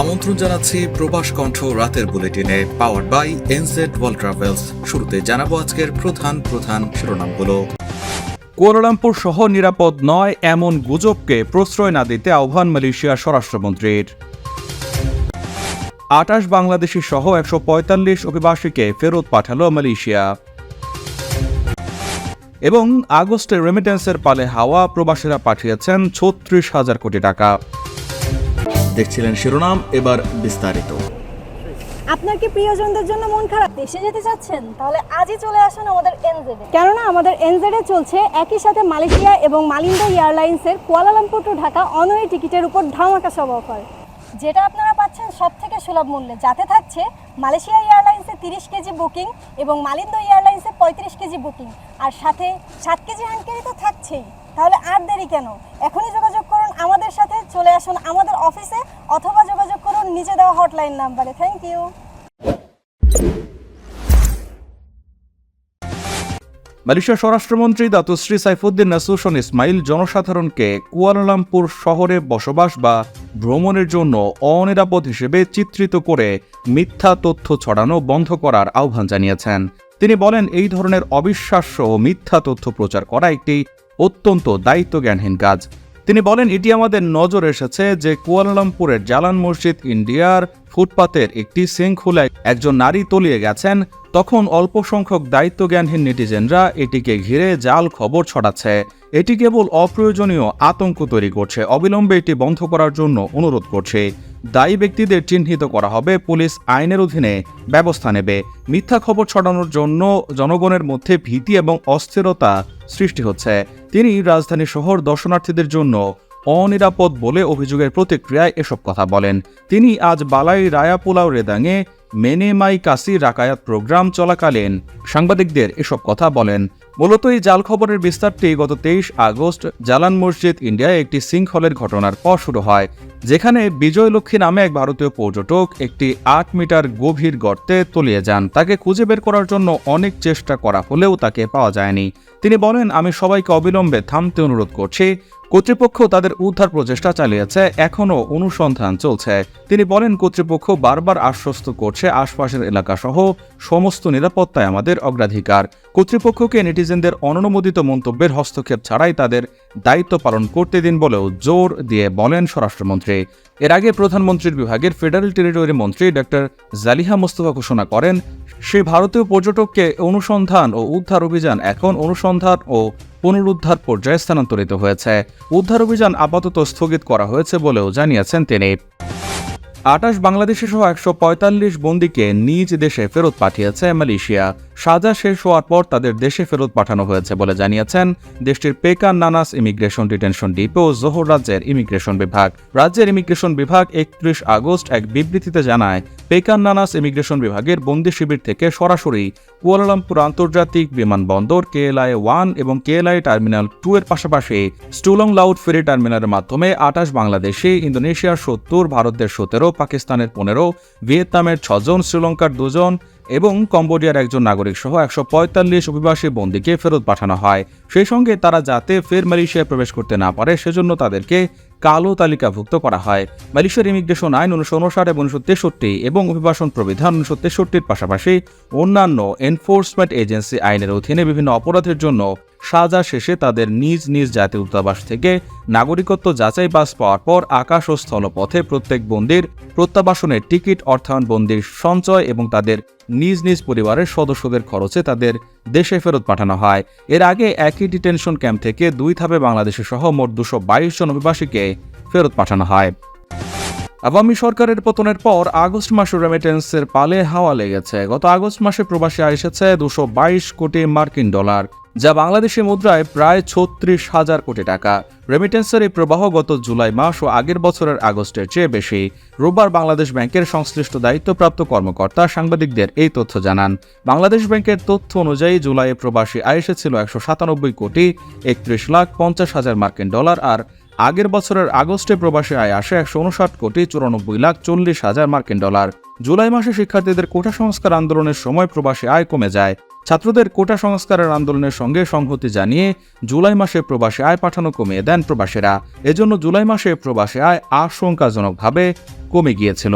আমন্ত্রণ জানাচ্ছি প্রবাস কণ্ঠ রাতের বুলেটিনে power by NZ World Travels শুরুতে জানাব আজকের প্রধান প্রধান শিরোনামগুলো। কুয়ালালামপুর সহ নিরাপদ নয় এমন গুজবকে প্রশ্রয় না দিতে আহ্বান মালয়েশিয়ার স্বরাষ্ট্রমন্ত্রীর। আটাশ বাংলাদেশি সহ একশো পঁয়তাল্লিশ অভিবাসীকে ফেরত পাঠালো মালয়েশিয়া। এবং আগস্টে রেমিটেন্সের পালে হাওয়া প্রবাসীরা পাঠিয়েছেন ছত্রিশ হাজার কোটি টাকা। দেখছিলেন শিরোনাম, এবার বিস্তারিত। আপনার কি প্রিয়জনদের জন্য মন খারাপ। দেশে যেতে চাচ্ছেন, তাহলে আজই চলে আসুন আমাদের এনজেডে কেননা আমাদের এনজেডে চলছে একই সাথে মালয়েশিয়া এবং মালিন্দা এয়ারলাইন্সের কুয়ালালামপুর টু ঢাকা অনওয়ে টিকিটের উপর ধামাকা সব অফার। যেটা আপনারা পাচ্ছেন সব থেকে সুলভ মূল্যে। যাতে থাকছে মালয়েশিয়া এয়ারলাইন্সে তিরিশ কেজি বুকিং এবং মালিন্দা এয়ারলাইন্সে পঁয়ত্রিশ কেজি বুকিং। আর সাথে সাত কেজি হ্যান্ড ক্যারি তো থাকছেই। তাহলে আর দেরি কেন? এখনই যোগাযোগ আমাদের সাথে চলে আসুন আমাদের অফিসে অথবা যোগাযোগ করুন নিচে দেওয়া হটলাইন নাম্বারে। থ্যাংক ইউ মালয়েশিয়ার স্বরাষ্ট্রমন্ত্রী দাতুশ্রী সাইফুদ্দিন নাসুসন ইসমাইল জনসাধারণকে কুয়ালালামপুর শহরে বসবাস বা ভ্রমণের জন্য অনিরাপদ হিসেবে চিত্রিত করে মিথ্যা তথ্য ছড়ানো বন্ধ করার আহ্বান জানিয়েছেন। তিনি বলেন, এই ধরনের অবিশ্বাস্য ও মিথ্যা তথ্য প্রচার করা একটি অত্যন্ত দায়িত্বজ্ঞানহীন কাজ। তিনি বলেন, এটি আমাদের নজর এসেছে যে কুয়ালালামপুরের জালান মসজিদ ইন্ডিয়ার ফুটপাতের একটি শৃঙ্খলায় একজন নারী তলিয়ে গেছেন। তখন অল্প সংখ্যক দায়িত্বজ্ঞানহীন নেটিজেনরা এটিকে ঘিরে জাল খবর ছড়াচ্ছে। এটি কেবল অপ্রয়োজনীয় আতঙ্ক তৈরি করছে। অবিলম্বে এটি বন্ধ করার জন্য অনুরোধ করছে। দায়ী ব্যক্তিদের চিহ্নিত করা হবে। পুলিশ আইনের অধীনে ব্যবস্থা নেবে। মিথ্যা খবর ছড়ানোর জন্য জনগণের মধ্যে ভীতি এবং অস্থিরতা সৃষ্টি হচ্ছে। তিনি রাজধানী শহর দর্শনার্থীদের জন্য অনিরাপদ বলে অভিযোগের প্রতিক্রিয়ায় এসব কথা বলেন। তিনি আজ বালাই রায়াপুলাও রেদাঙে মেনেমাই কাসি রাকায়াত প্রোগ্রাম চলাকালীন সাংবাদিকদের এসব কথা বলেন। মূলত এই জাল খবরের বিস্তারটি গত তেইশ আগস্ট জালান মসজিদ ইন্ডিয়ায় একটি সিঙ্কহলের ঘটনার পর শুরু হয়, যেখানে বিজয়লক্ষ্মী নামে এক ভারতীয় পর্যটক একটি আট মিটার গভীর গর্তে তলিয়ে যান। তাকে খুঁজে বের করার জন্য অনেক চেষ্টা করা হলেও তাকে পাওয়া যায়নি। তিনি বলেন, আমি সবাইকে অবিলম্বে থামতে অনুরোধ করছি। কর্তৃপক্ষ তাদের উদ্ধার প্রচেষ্টা চালিয়েছে, এখনও অনুসন্ধান চলছে। তিনি বলেন, কর্তৃপক্ষ বারবার আশ্বস্ত করছে আশপাশের এলাকা সহ সমস্ত নিরাপত্তায় আমাদের অগ্রাধিকার। কর্তৃপক্ষকে নেটিজেনদের অননুমোদিত মন্তব্যের হস্তক্ষেপ ছাড়াই তাদের দায়িত্ব পালন করতে দিন বলেও জোর দিয়ে বলেন স্বরাষ্ট্রমন্ত্রী। এর আগে প্রধানমন্ত্রীর বিভাগের ফেডারেল টেরিটরি মন্ত্রী ডক্টর জালিহা মোস্তফা ঘোষণা করেন, সেই ভারতীয় পর্যটককে অনুসন্ধান ও উদ্ধার অভিযান এখন অনুসন্ধান ও পুনরুদ্ধার পর্যায়ে স্থানান্তরিত হয়েছে। উদ্ধার অভিযান আপাতত স্থগিত করা হয়েছে বলেও জানিয়েছেন তিনি। আটাশ বাংলাদেশি সহ একশো পঁয়তাল্লিশ বন্দীকে নিজ দেশে ফেরত পাঠিয়েছে মালয়েশিয়া। সাজা শেষ হওয়ার পর তাদের দেশে ফেরত পাঠানো হয়েছে বলে জানিয়েছেন দেশটির Pekan Nanas immigration detention depot ও জোহর রাজ্যের ইমিগ্রেশন বিভাগ। রাজ্যের ইমিগ্রেশন বিভাগ একত্রিশ আগস্ট এক বিবৃতিতে জানায়, পেকান নানাস ইমিগ্রেশন বিভাগের বন্দি শিবির থেকে সরাসরি কুয়ালালামপুর আন্তর্জাতিক বিমানবন্দর কেএলআই ওয়ান এবং কেএলআই টার্মিনাল টু এর পাশাপাশি স্টুলং লাউড ফেরি টার্মিনালের মাধ্যমে আটাশ বাংলাদেশি, ইন্দোনেশিয়ার সত্তর, ভারতের সতেরো, পাকিস্তানের পনেরো, ভিয়েতনামের ছজন, শ্রীলঙ্কার দুজন এবং কম্বোডিয়ার একজন নাগরিক সহ একশো পঁয়তাল্লিশ অভিবাসী বন্দীকে ফেরত পাঠানো হয়। সেই সঙ্গে তারা যাতে ফের মালয়েশিয়ায় প্রবেশ করতে না পারে, সেজন্য তাদেরকে কালো তালিকাভুক্ত করা হয়। মালয়েশিয়ার ইমিগ্রেশন আইন উনিশশো উনষাট এবং উনিশশো তেষট্টি এবং অভিবাসন প্রবিধান উনিশশো তেষট্টির পাশাপাশি অন্যান্য এনফোর্সমেন্ট এজেন্সি আইনের অধীনে বিভিন্ন অপরাধের জন্য সাজা শেষে তাদের নিজ নিজ জাতীয় দূতাবাস থেকে নাগরিকত্ব যাচাই বাস পাওয়ার পর আকাশ ও স্থলপথে প্রত্যেক বন্দির প্রত্যাবাসনের টিকিট অর্থায়ন বন্দির সঞ্চয় এবং তাদের নিজ নিজ পরিবারের সদস্যদের খরচে তাদের দেশে ফেরত পাঠানো হয়। এর আগে একই ডিটেনশন ক্যাম্প থেকে দুই ধাপে বাংলাদেশে সহ মোট দুশো জন অভিবাসীকে ফেরত পাঠানো হয়। আওয়ামী সরকারের পতনের পর আগস্ট মাসে রেমিটেন্সের পালে হাওয়া লেগেছে। গত আগস্ট মাসে প্রবাসী এসেছে দুশো বাইশ কোটি মার্কিন ডলার, যা বাংলাদেশি মুদ্রায় প্রায় ছত্রিশ হাজার কোটি টাকা। রেমিটেন্সের এই প্রবাহ গত জুলাই মাস ও আগের বছরের আগস্টের চেয়ে বেশি। রোববার বাংলাদেশ ব্যাংকের সংশ্লিষ্ট দায়িত্বপ্রাপ্ত কর্মকর্তা সাংবাদিকদের এই তথ্য জানান। বাংলাদেশ ব্যাংকের তথ্য অনুযায়ী জুলাইয়ে প্রবাসী আয় এসেছিল একশো সাতানব্বই কোটি, একত্রিশ লাখ পঞ্চাশ হাজার মার্কিন ডলার আর আগের বছরের আগস্টে প্রবাসী আয় আসে একশো উনষাট কোটি চুরানব্বই লাখ চল্লিশ হাজার মার্কিন ডলার। জুলাই মাসে শিক্ষার্থীদের কোটা সংস্কার আন্দোলনের সময় প্রবাসী আয় কমে যায়। ছাত্রদের কোটা সংস্কারের আন্দোলনের সঙ্গে সংহতি জানিয়ে জুলাই মাসে প্রবাসী আয় পাঠানো কমিয়ে দেন প্রবাসীরা। এজন্য জুলাই মাসে প্রবাসী আয় আশঙ্কাজনকভাবে কমে গিয়েছিল।